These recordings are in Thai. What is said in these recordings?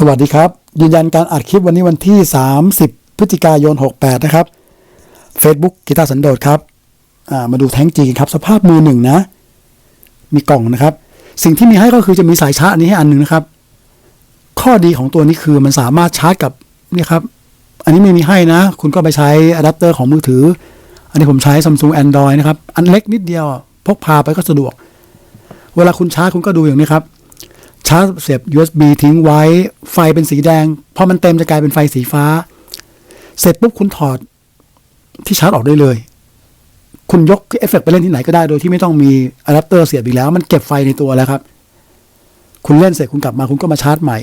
สวัสดีครับ ยืนยันการอัดคลิปวันนี้วันที่ 30 พฤศจิกายน 68 นะครับ Facebook กีตาร์สันโดษครับามาดูแท้งจริงครับ สภาพมือหนึ่งนะ มีกล่องนะครับ สิ่งที่มีให้ก็คือจะมีสายชาร์จนี้ให้อันหนึ่งนะครับ ข้อดีของตัวนี้คือมันสามารถชาร์จกับนี่ครับ อันนี้ไม่มีให้นะ คุณก็ไปใช้อะแดปเตอร์ของมือถือ อันนี้ผมใช้ Samsung Android นะครับ อันเล็กนิดเดียว พกพาไปก็สะดวก เวลาคุณชาร์จคุณก็ดูอย่างนี้ครับ ชาร์จเสียบ USB ทิ้งไว้ไฟเป็นสีแดง พอมันเต็มจะกลายเป็นไฟสีฟ้า เสร็จปุ๊บคุณถอดที่ชาร์จออกได้เลย คุณยกเอฟเฟกต์ไปเล่นที่ไหนก็ได้โดยที่ไม่ต้องมีอะแดปเตอร์เสียบอีกแล้ว มันเก็บไฟในตัวแล้วครับ คุณเล่นเสร็จคุณกลับมาคุณก็มาชาร์จใหม่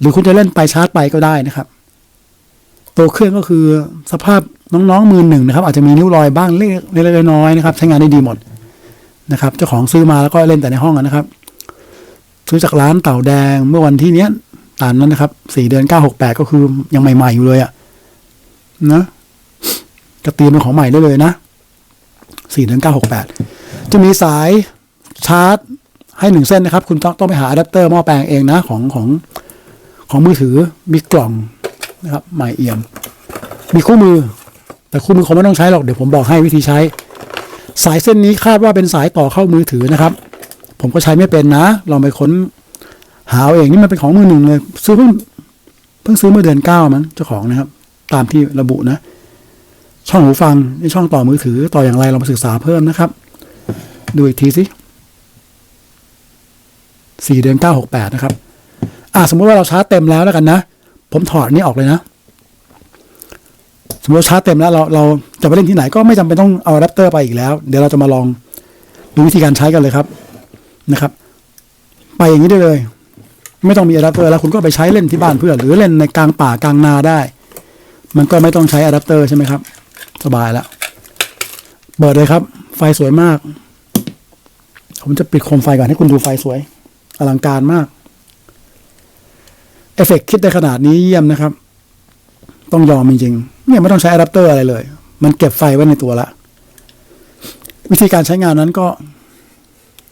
หรือคุณจะเล่นไปชาร์จไปก็ได้นะครับ ตัวเครื่องก็คือสภาพน้องๆมือหนึ่งนะครับ อาจจะมีนิ้วรอยบ้างเล็กๆน้อยๆนะครับ ใช้งานได้ดีหมดนะครับเจ้าของซื้อมาแล้วก็เล่นแต่ในห้องนะครับ ซื้อจากร้านเต่าแดงเมื่อวันที่เนี้ยตามนั้นนะครับสี่เดือนเก้าหกแปดก็คือยังใหม่ๆอยู่เลยอะ่ะนะก็เตรียมเป็นของใหม่ได้เลยนะสี่เดือนเก้าหกแปดจะมีสายชาร์จให้หนึ่งเส้นนะครับ คุณต้องต้องไปหาอะแดปเตอร์หม้อแปลงเองนะของของของมือถือมีกล่องนะครับใหม่เอี่ยม มีคู่มือ แต่คู่มือคงไม่ต้องใช้หรอกเดี๋ยวผมบอกให้วิธีใช้ สายเส้นนี้คาดว่าเป็นสายต่อเข้ามือถือนะครับ ผมก็ใช้ไม่เป็นนะ ลองไปค้นหาเอาเองนี่มันเป็นของมือหนึ่งเลย ซื้อเพิ่งเพิ่งซื้อเมื่อเดือนเก้ามั้งเจ้าของนะครับ ตามที่ระบุนะ ช่องหูฟังนี่ช่องต่อมือถือ ต่ออย่างไรเรามาศึกษาเพิ่มนะครับ ดูอีกทีสิสี่เดือนเก้าหกแปดนะครับ อ่าสมมติว่าเราชาร์จเต็มแล้วแล้วกันนะ ผมถอดนี้ออกเลยนะสมมติเราชาร์จเต็มแล้วเราเราจะไปเล่นที่ไหนก็ไม่จำเป็นต้องเอาอะแดปเตอร์ไปอีกแล้ว เดี๋ยวเราจะมาลองดูวิธีการใช้กันเลยครับ นะครับ ไปอย่างนี้ได้เลย ไม่ต้องมีอะแดปเตอร์แล้วคุณก็ไปใช้เล่นที่บ้านเพื่อนหรือเล่นในกลางป่ากลางนาได้ มันก็ไม่ต้องใช้อะแดปเตอร์ใช่ไหมครับ สบายแล้ว เปิดเลยครับ ไฟสวยมาก ผมจะปิดโคมไฟก่อนให้คุณดูไฟสวย อลังการมากเอฟเฟกต์คิดได้ขนาดนี้เยี่ยมนะครับ ต้องยอมจริงๆเนี่ยไม่ต้องใช้อะแดปเตอร์อะไรเลย มันเก็บไฟไว้ในตัวละ วิธีการใช้งานนั้นก็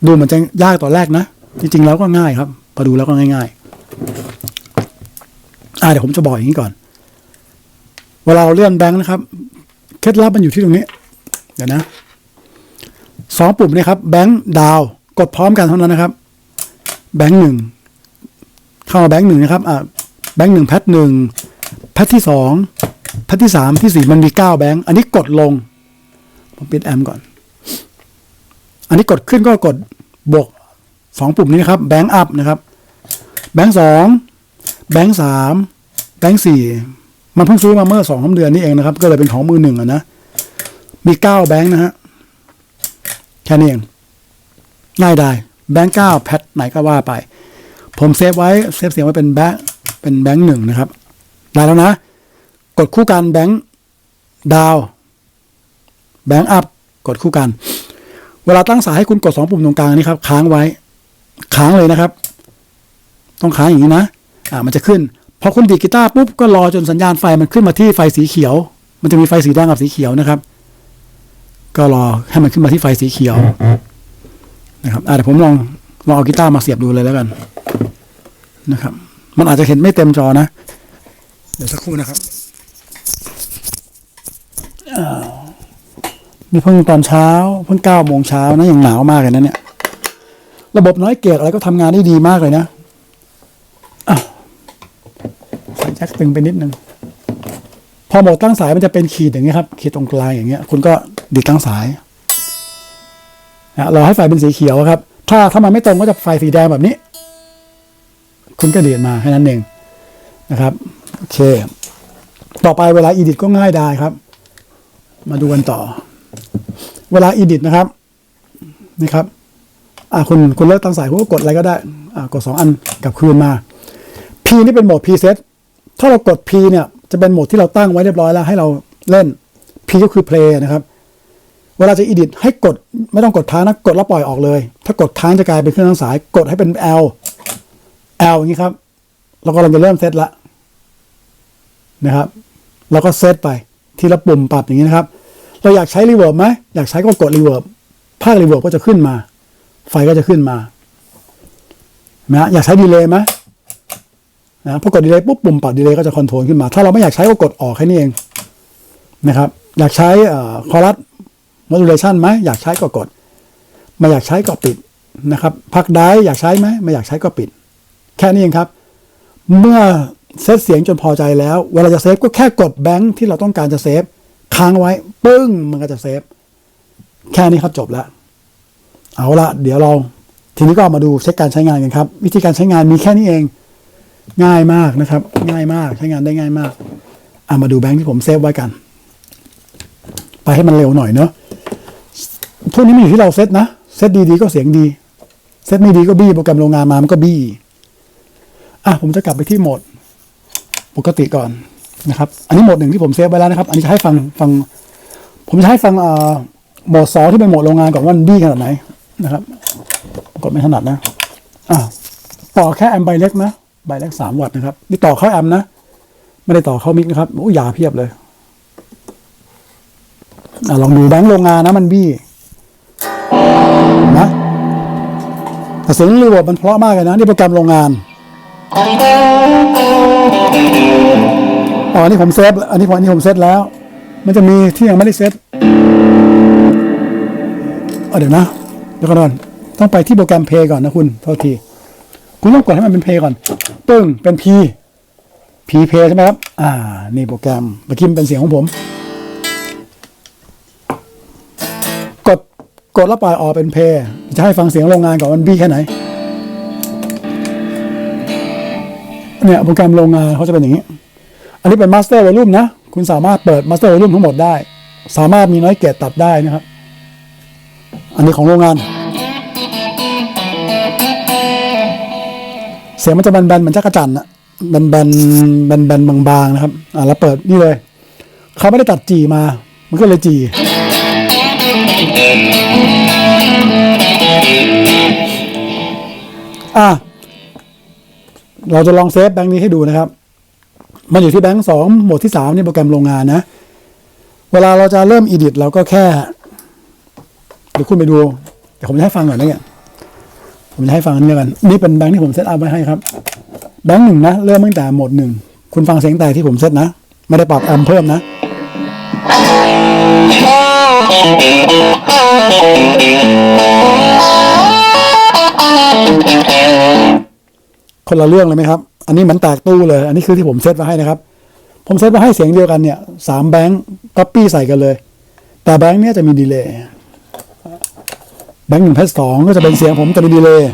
ดูเหมือนจะยากตอนแรกนะ จริง ๆ แล้วก็ง่ายครับ พอดูแล้วก็ง่ายๆอ่าเดี๋ยวผมจะบอกอย่างนี้ก่อน เวลาเราเลื่อนแบงค์นะครับ เคล็ดลับมันอยู่ที่ตรงนี้ เดี๋ยวนะสองปุ่มนี่ครับ แบงค์ดาว กดพร้อมกันเท่านั้นนะครับ แบงค์หนึ่งเข้ามาแบงค์หนึ่งนะครับ อ่าแบงค์หนึ่งแพทหนึ่งแพทที่สองแพทที่สามที่สี่มันมีเก้าแบงค์ อันนี้กดลง ผมปิดแอมก่อน อันนี้กดขึ้นก็กดบวกสองปุ่มนี้นะครับแบงค์อัพนะครับแบงค์สองแบงค์สามแบงค์สี่มันเพิ่งซื้อมาเมื่อสองสาเดือนนี้เองนะครับ ก็เลยเป็นของมือหนึ่งอะนะมีเก้าแบงค์นะฮะแค่นี้เองง่ายได้แบงค์เก้าแพทไหนก็ว่าไป ผมเซฟไว้เซฟเสียงไว้เป็นแบงค์เป็นแบงค์หนึ่งนะครับ ได้แล้วนะ กดคู่กันแบงค์ดาวแบงค์อัพกดคู่กัน เวลาตั้งสายให้คุณกดสองปุ่มตรงกลางนี้ครับค้างไว้ ค้างเลยนะครับ ต้องค้างอย่างนี้นะ อ่ามันจะขึ้นพอคุณดีกีตาร์ปุ๊บก็รอจนสัญญาณไฟมันขึ้นมาที่ไฟสีเขียว มันจะมีไฟสีแดงกับสีเขียวนะครับ ก็รอให้มันขึ้นมาที่ไฟสีเขียวนะครับอ่าเดี๋ยวผมลองลองเอากีตาร์มาเสียบดูเลยแล้วกันนะครับ มันอาจจะเห็นไม่เต็มจอนะ เดี๋ยวสักครู่นะครับ นี่เพิ่งตอนเช้าเพิ่งเก้าโมงเช้านะยังหนาวมากเลยนะเนี่ยระบบน้อยเกรดอะไรก็ทำงานได้ดีมากเลยนะอะใส่แจ็คตึงไปนิดนึงพอหมดตั้งสายมันจะเป็นขีดอย่างเงี้ยครับ ขีดตรงกลางอย่างเงี้ย คุณก็ดีดตั้งสายนะเราให้ไฟเป็นสีเขียวครับ ถ้าถ้ามันไม่ตรงก็จะไฟสีแดงแบบนี้ คุณก็ดีดมาแค่นั้นเองนะครับโอเค ต่อไปเวลาอีดิทก็ง่ายได้ครับ มาดูกันต่อ เวลาอีดิทนะครับนี่ครับอ่าคุณคุณเลิกตั้งสายคุณก็กดอะไรก็ได้อ่ากดสองอันกลับคืนมา P นี่เป็นโหมด preset ถ้าเรากด P เนี่ยจะเป็นโหมดที่เราตั้งไว้เรียบร้อยแล้วให้เราเล่น P ก็คือ play นะครับ เวลาจะอีดิทให้กดไม่ต้องกดค้างนะกดแล้วปล่อยออกเลย ถ้ากดค้างจะกลายเป็นเครื่องตั้งสาย กดให้เป็น L L อย่างนี้ครับเราก็เราจะเริ่มเซตละนะครับแล้วก็เซตไปทีละปุ่มปรับอย่างนี้นะครับ เราอยากใช้รีเวิร์บไหมอยากใช้ก็กดรีเวิร์บภาครีเวิร์บก็จะขึ้นมา ไฟก็จะขึ้นมานะอยากใช้ดีเลย์ไหมนะพอกดดีเลย์ปุ๊บปุ่มปรับดีเลย์ก็จะคอนโทรลขึ้นมา ถ้าเราไม่อยากใช้ก็กดออกแค่นี้เองนะครับ อยากใช้คอรัสโมดูเลชันไหมอยากใช้ก็กด ไม่อยากใช้ก็ปิดนะครับ พักได้อยากใช้ไหมไม่อยากใช้ก็ปิด แค่นี้เองครับ เมื่อเซตเสียงจนพอใจแล้ว เวลาจะเซฟก็แค่กดแบงค์ที่เราต้องการจะเซฟ ค้างไว้ ปึ้ง มันก็จะเซฟ แค่นี้ครับจบแล้ว เอาละเดี๋ยวเรา ทีนี้ก็มาดูเช็คการใช้งานกันครับ วิธีการใช้งานมีแค่นี้เอง ง่ายมากนะครับ ง่ายมากใช้งานได้ง่ายมากอะมาดูแบงค์ที่ผมเซฟไว้กัน ไปให้มันเร็วหน่อยเนาะทุกนี้มันอยู่ที่เราเซตนะเซตดีๆก็เสียงดีเซตไม่ดีก็บี้โปรแกรมโรงงานมามันก็บี้อะผมจะกลับไปที่โหมด ปกติก่อน นะครับ อันนี้โหมดหนึ่งที่ผมเซฟไว้แล้วนะครับ อันนี้จะให้ฟังฟัง ผมจะให้ฟังอ่าโหมดสองที่เป็นโหมดโรงงานก่อนว่ามันบี้ขนาดไหนนะครับ กดไม่ถนัดนะ อะต่อแค่แอมป์ใบเล็กนะใบเล็กสามวัตต์นะครับนี่ต่อเข้าแอมป์นะ ไม่ได้ต่อเข้ามิกนะครับโอ้ยยาเพียบเลยอลองดูแบงค์โรงงานนะมันบี้นะแต่เสียงรีวิร์บมันเพราะมากเลยนะ นี่โปรแกรมโรงงาน อันนี้ผมเซฟอันนี้ผมอันนี้ผมเซตแล้ว มันจะมีที่ยังไม่ได้เซตเอาเดี๋ยวนะเดี๋ยวก่อนต้องไปที่โปรแกรมเพย์ก่อนนะคุณโทษที คุณต้องกดให้มันเป็นเพย์ก่อน ปึ้งเป็น P P เพย์ใช่ไหมครับ อ่า นี่โปรแกรมเมื่อกี้มันเป็นเสียงของผม กดกดแล้วปล่อยออกเป็นเพย์จะให้ฟังเสียงโรงงานก่อนมันบี้แค่ไหนเนี่ยโปรแกรมโรงงานเขาจะเป็นอย่างนี้ อันนี้เป็นมาสเตอร์วอลลุ่มนะ คุณสามารถเปิดมาสเตอร์วอลลุ่มทั้งหมดได้ สามารถมีน้อยเกตตัดได้นะครับ อันนี้ของโรงงาน เสียงมันจะแบนๆเหมือนจักรจันทร์อะแบนๆแบนๆบางๆนะครับ อ่าแล้วเปิดนี่เลย เขาไม่ได้ตัดจีมา มันก็เลยจีอะเราจะลองเซฟแบงค์นี้ให้ดูนะครับ มันอยู่ที่แบงค์สองโหมดที่สามนี่โปรแกรมโรงงานนะ เวลาเราจะเริ่มอีดิทเราก็แค่ เดี๋ยวคุณไปดู เดี๋ยวผมจะให้ฟังก่อนนะเนี่ยผมจะให้ฟังอันนี้แล้วกันนี่เป็นแบงค์ที่ผมเซตอัพไว้ให้ครับ แบงค์หนึ่งนะ เริ่มตั้งแต่โหมดหนึ่งคุณฟังเสียงแต่ที่ผมเซตนะ ไม่ได้ปรับแอมเพิ่มนะคนละเรื่องเลยไหมครับ อันนี้เหมันแตกตู้เลย อันนี้คือที่ผมเซตไว้ให้นะครับ ผมเซตไว้ให้เสียงเดียวกันเนี่ยสามแบงค์ก๊อปปี้ใส่กันเลย แต่แบงค์เนี้ยจะมีดีเลย์แบงค์หนึ่งแพสสองก็จะเป็นเสียงผมจะมีดีเลย์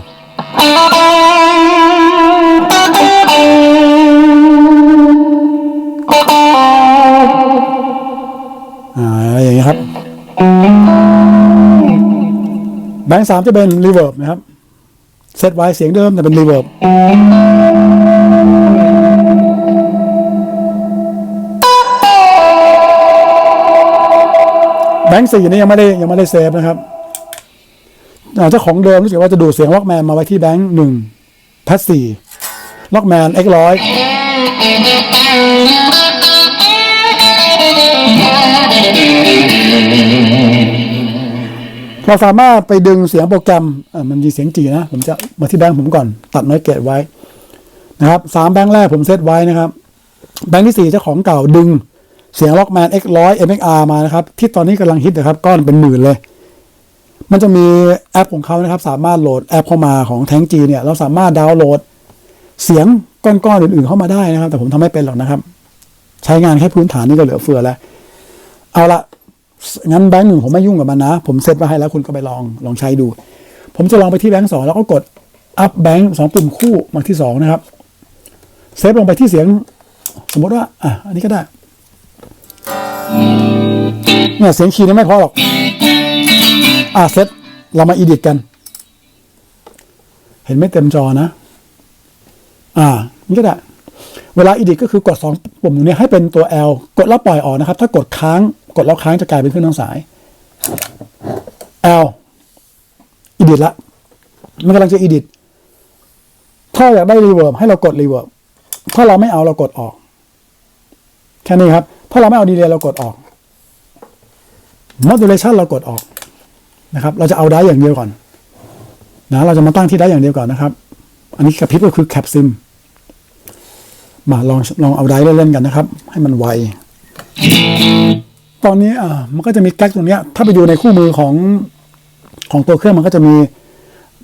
อ่าอย่างนี้ครับ แบงค์สามจะเป็นรีเวิร์บนะครับ เซตไว้เสียงเดิมแต่เป็นรีเวิร์บ แบงค์สี่นี่ยังไม่ได้ยังไม่ได้เซฟนะครับเจ้าของเดิมรู้สึกว่าจะดูเสียงล็อกแมนมาไว้ที่แบงค์หนึ่งแพสสี่ล็อกแมน X ร้อยเราสามารถไปดึงเสียงโปรแกรมมันมีเสียงจีนะ ผมจะมาที่แบงค์ผมก่อน ตัดน้อยเกตไว้นะครับสามแบงค์แรกผมเซตไว้นะครับ แบงค์ที่สี่เจ้าของเก่าดึง เสียงล็อกแมน X ร้อย MXR มานะครับ ที่ตอนนี้กำลังฮิตนะครับ ก้อนเป็นหมื่นเลย มันจะมีแอปของเขานะครับ สามารถโหลดแอปเข้ามาของแทงจีเนี่ย เราสามารถดาวน์โหลด เสียงก้อนๆอื่นๆเข้ามาได้นะครับ แต่ผมทำไม่เป็นหรอกนะครับ ใช้งานแค่พื้นฐานนี่ก็เหลือเฟือแล้ว เอาละงั้นแบงค์หนึ่งผมไม่ยุ่งกับมันนะ ผมเซตไว้ให้แล้วคุณก็ไปลองลองใช้ดู ผมจะลองไปที่แบงค์สองแล้วก็กดอัพแบงค์สองปุ่มคู่มาที่สองนะครับเซฟลงไปที่เสียง สมมติว่าอะอันนี้ก็ได้ เนี่ยเสียงคีย์นี่ไม่พอหรอก อะเซตเรามาอีดิทกัน เห็นไม่เต็มจอนะ อ่า นี่ก็ได้ เวลาอีดิทก็คือกดสองปุ่มตรงนี้ให้เป็นตัว L กดแล้วปล่อยออกนะครับ ถ้ากดค้าง กดแล้วค้างจะกลายเป็นเครื่องทางสาย L อีดิทละ มันกำลังจะอีดิทถ้าอยากได้รีเวิร์บให้เรากดรีเวิร์บถ้าเราไม่เอาเรากดออก แค่นี้ครับ ถ้าเราไม่เอาดีเลย์เรากดออก modulation เรากดออกนะครับ เราจะเอาได้อย่างเดียวก่อนนะเราจะมาตั้งที่ได้อย่างเดียวก่อนนะครับ อันนี้กระพริบก็คือ cap sim มาลองลองเอาไดร์เล่นๆกันนะครับ ให้มันไว ตอนนี้อ่ามันก็จะมีแก๊กตรงเนี้ยถ้าไปดูในคู่มือของของตัวเครื่องมันก็จะมี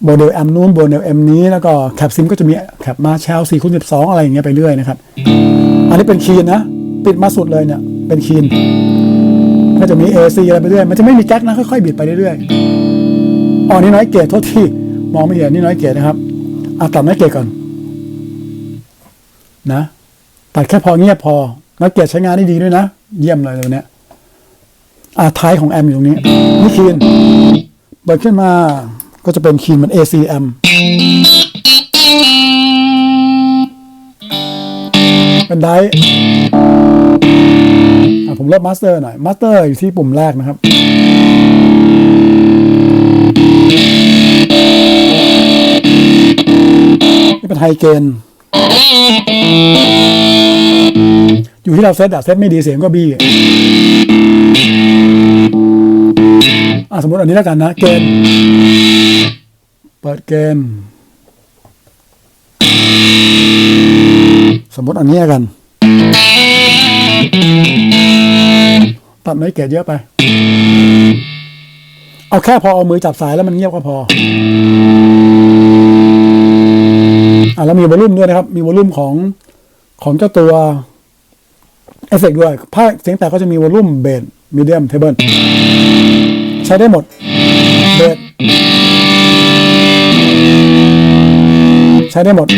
โมเดลแอมนู้นโมเดลแอมนี้แล้วก็แคปซิมก็จะมีแคปมาเชลสี่คูณสิบสองอะไรอย่างเงี้ยไปเรื่อยนะครับ อันนี้เป็นคีนนะ ปิดมาสุดเลยเนี่ยเป็นคีนก็จะมี AC อะไรไปเรื่อยมันจะไม่มีแก๊กนะค่อยๆบิดไปเรื่อยๆอ๋อนี่น้อยเกรดโทษที่มองไม่เห็นนี่น้อยเกรดนะครับอะตัดน้อยเกรดก่อนนะตัดแค่พอเงียบพอน้อยเกรดใช้งานได้ดีด้วยนะ เยี่ยมเลยตัวเนี้ยอะท้ายของแอมอยู่ตรงนี้นี่คีนเปิดขึ้นมาก็จะเป็นคีนเหมือน ACM เป็นไดร์อะ ผมลบมาสเตอร์หน่อยมาสเตอร์อยู่ที่ปุ่มแรกนะครับ นี่เป็นไฮเกนอยู่ที่เราเซตอะเซตไม่ดีเสียงก็บี้อะสมมติอันนี้แล้วกันนะ เกณฑ์เปิดเกณฑ์สมมติอันนี้แล้วกัน ตัดไม่เกตเยอะไป เอาแค่พอเอามือจับสายแล้วมันเงียบก็พออะแล้วมีวอลลุ่มด้วยนะครับ มีวอลลุ่มของของเจ้าตัวเอฟเฟกด้วยภาคเสียงแตกก็จะมีวอลลุ่มเบสมีเดียมเทเบิลใช้ได้หมดเบสใช้ได้หมด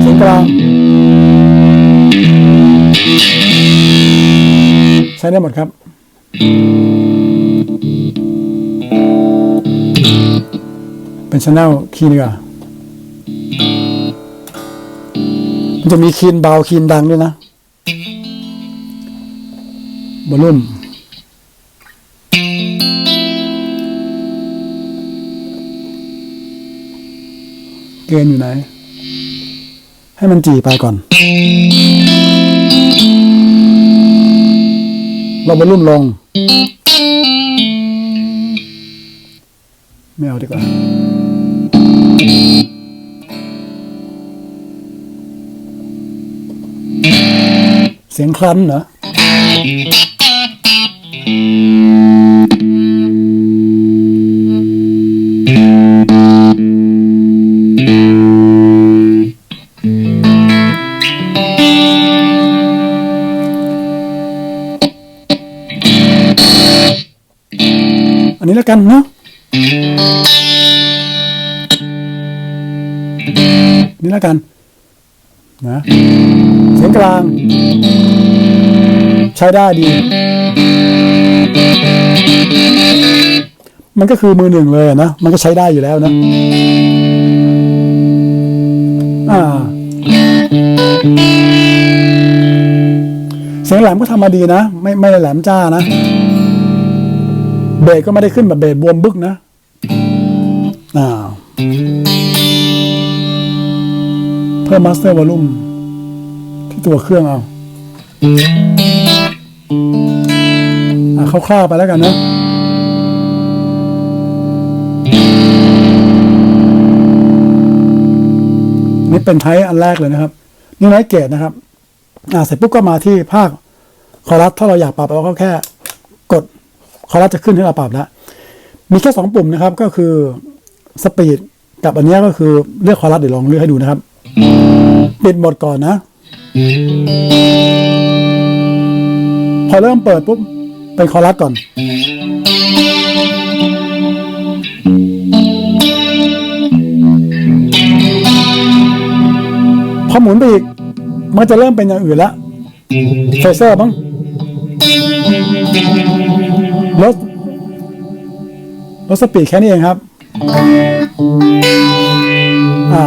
เสียงกลาง ใช้ได้หมดครับ เป็นชแนลคีย์ดีกว่ามันจะมีคีนเบาคีนดังด้วยนะบอลลุ่มเกณฑ์อยู่ไหน ให้มันจีไปก่อน เราบรรุ่มลง ไม่เอาดีกว่าเสียงคลันเหรอ กันเนาะนี่แล้วกันนะเสียงกลาง ใช้ได้ดี มันก็คือมือหนึ่งเลยนะ มันก็ใช้ได้อยู่แล้วนะอ่าเสียงแหลมก็ทำมาดีนะ ไม่ไม่แหลมจ้านะ เบสก็ไม่ได้ขึ้นแบบเบสบวมบึกนะอ้าวเพิ่มมาสเตอร์วอลลุ่มที่ตัวเครื่องเอาอะคร่าวๆไปแล้วกันนะนี่เป็นไทป์อันแรกเลยนะครับนี่ไนเกตนะครับ อ่าเสร็จปุ๊บก็มาที่ภาคคอรัสถ้าเราอยากปรับเราก็แค่ คอรัสจะขึ้นให้เราปรับแล้ว มีแค่สองปุ่มนะครับ ก็คือสปีดกับอันนี้ก็คือเลือกคอรัสเดี๋ยวลองเลือกให้ดูนะครับปิดหมดก่อนนะ พอเริ่มเปิดปุ๊บเป็นคอรัสก่อน พอหมุนไปอีก มันจะเริ่มเป็นอย่างอื่นละเฟเซอร์บ้าง ลดลดสปีดแค่นี้เองครับ อ่า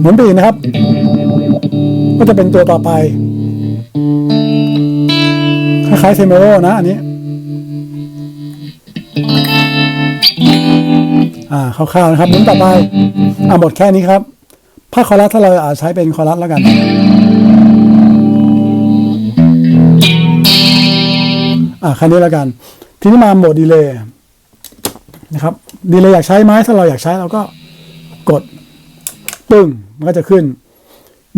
หมุนไปอีกนะครับ ก็จะเป็นตัวต่อไป คล้ายๆเซมิโรนะอันนี้ อ่าคร่าวๆนะครับหมุนต่อไป อ่าหมดแค่นี้ครับผ้าคอรัสถ้าเราอาจใช้เป็นคอรัสแล้วกัน อ่าแค่นี้แล้วกัน ทีนี้มาโหมดดีเลย์นะครับดีเลย์อยากใช้ไหมถ้าเราอยากใช้เราก็กดปึ้งมันก็จะขึ้น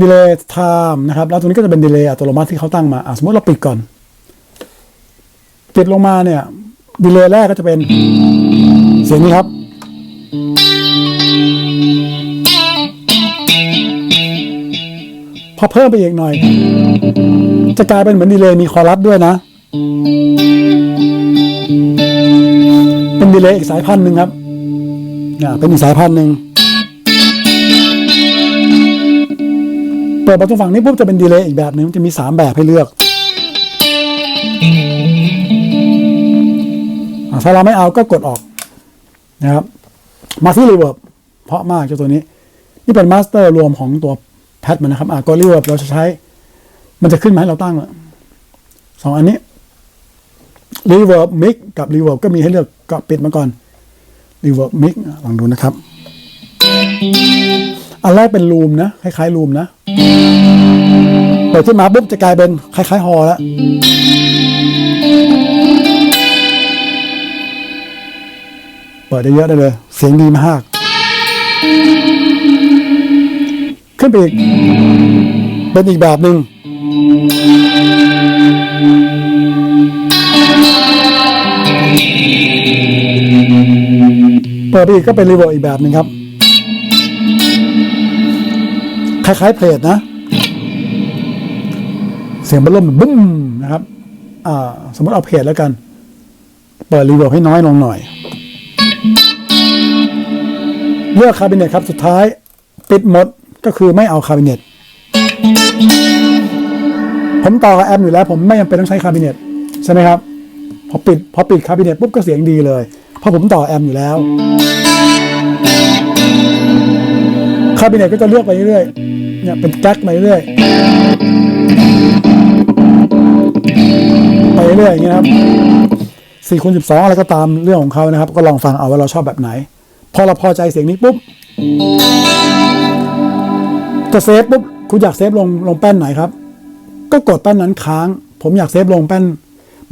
ดีเลย์ไทม์นะครับ แล้วตรงนี้ก็จะเป็นดีเลย์อัตโนมัติที่เขาตั้งมาสมมติเราปิดก่อนปิดลงมาเนี่ยดีเลย์แรกก็จะเป็นเสียงนี้ครับ พอเพิ่มไปอีกหน่อย จะกลายเป็นเหมือนดีเลย์มีคอรัสด้วยนะ ดีเลย์อีกสายพันธุ์หนึ่งครับอ่เป็นอีกสายพันธุ์หนึ่งเปิดประตูฝั่งนี้ปุ๊บจะเป็นดีเลย์อีกแบบหนึ่งจะมีสามแบบให้เลือกอถ้าเราไม่เอาก็กดออกนะครับมาที่รีเวิร์บเพราะมากเจ้าตัวนี้ นี่เป็นมาสเตอร์รวมของตัวแพทมันนะครับอะก็รีเวิร์บเราจะใช้ มันจะขึ้นมาให้เราตั้งอสองอันนี้ reverb mix กับ reverb ก็มีให้เลือกก็ปิดมาก่อน reverb mix อะลองดูนะครับ อันแรกเป็น loom นะ คล้ายๆ loom นะเปิดขึ้นมาปุ๊บจะกลายเป็นคล้ายๆฮอแล้วเปิดได้เยอะได้เลย เสียงดีมาก ขึ้นไปอีก เป็นอีกแบบหนึ่ง เปิดอีกก็เป็นรีเวิร์อีกแบบหนึ่งครับ คล้ายๆเพลทนะ เสียงบัลลมบึ้มนะครับสมมติเอาเพลทแล้วกัน เปิดรีเวิร์ให้น้อยลงหน่อย เลือกคาบิเนตครับ สุดท้ายปิดหมดก็คือไม่เอาคาบิเนตผมต่อกับแอมอยู่แล้ว ผมไม่จำเป็นต้องใช้คาบิเนตใช่ไหมครับ พอปิด พอปิดคาบิเนตปุ๊บก็เสียงดีเลย ราะผมต่อแอมอยู่แล้วคาบิเนตก็จะเลือกไปเรื่อยๆเนี่ยเป็นแจ็คไปเรื่อยไปเรื่อยอย่างเงี้ครับสี่คูณสิบสองอะไรก็ตามเรื่องของเขานะครับ ก็ลองฟังเอาว่าเราชอบแบบไหน พอเราพอใจเสียงนี้ปุ๊บจะเซฟปุ๊บคุณอยากเซฟลงลงแป้นไหนครับ ก็กดแป้นนั้นค้าง ผมอยากเซฟลงแป้น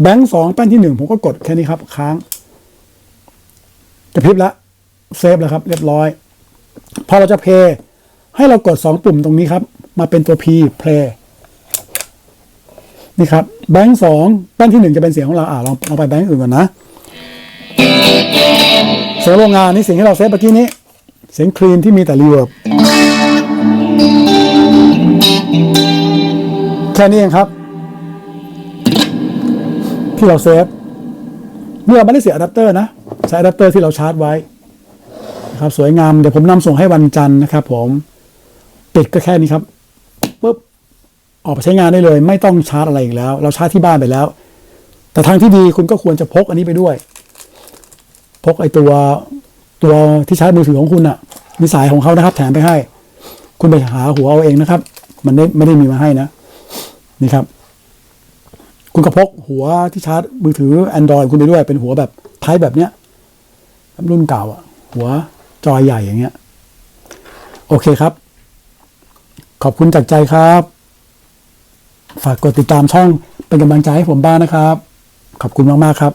แบงค์สองแป้นที่หนึ่งผมก็กดแค่นี้ครับ ค้าง กระพริบแล้วเซฟแล้วครับ เรียบร้อย พอเราจะเพลย์ให้เรากดสองปุ่มตรงนี้ครับ มาเป็นตัว P play นี่ครับ แบงค์สองแป้นที่หนึ่งจะเป็นเสียงของเรา อ่าลองลองไปแบงค์อื่นก่อนนะ เสียงโรงงานนี่เสียงที่เราเซฟเมื่อกี้นี้ เสียงคลีนที่มีแต่รีเวิร์บแค่นี้เองครับ ที่เราเซฟนี่เราไม่ได้เสียอะแดปเตอร์นะ ช้อะแดปเตอร์ที่เราชาร์จไว้นะครับสวยงาม เดี๋ยวผมนำส่งให้วันจันทร์นะครับผมปิดก็แค่นี้ครับปุ๊บออกไปใช้งานได้เลย ไม่ต้องชาร์จอะไรอีกแล้ว เราชาร์จที่บ้านไปแล้ว แต่ทางที่ดีคุณก็ควรจะพกอันนี้ไปด้วย พกไอตัวตัวที่ชาร์จมือถือของคุณอะมีสายของเขานะครับ แถมไปให้ คุณไปหาหัวเอาเองนะครับ มันไม่ไม่ได้มีมาให้นะ นี่ครับ คุณก็พกหัวที่ชาร์จมือถือ Android คุณไปด้วยเป็นหัวแบบไทป์แบบเนี้ย รุ่นเก่าอะหัวจอยใหญ่อย่างเงี้ย โอเคครับ ขอบคุณจากใจครับ ฝากกดติดตามช่องเป็นกำลังใจให้ผมบ้างนะครับ ขอบคุณมาก ๆ ครับ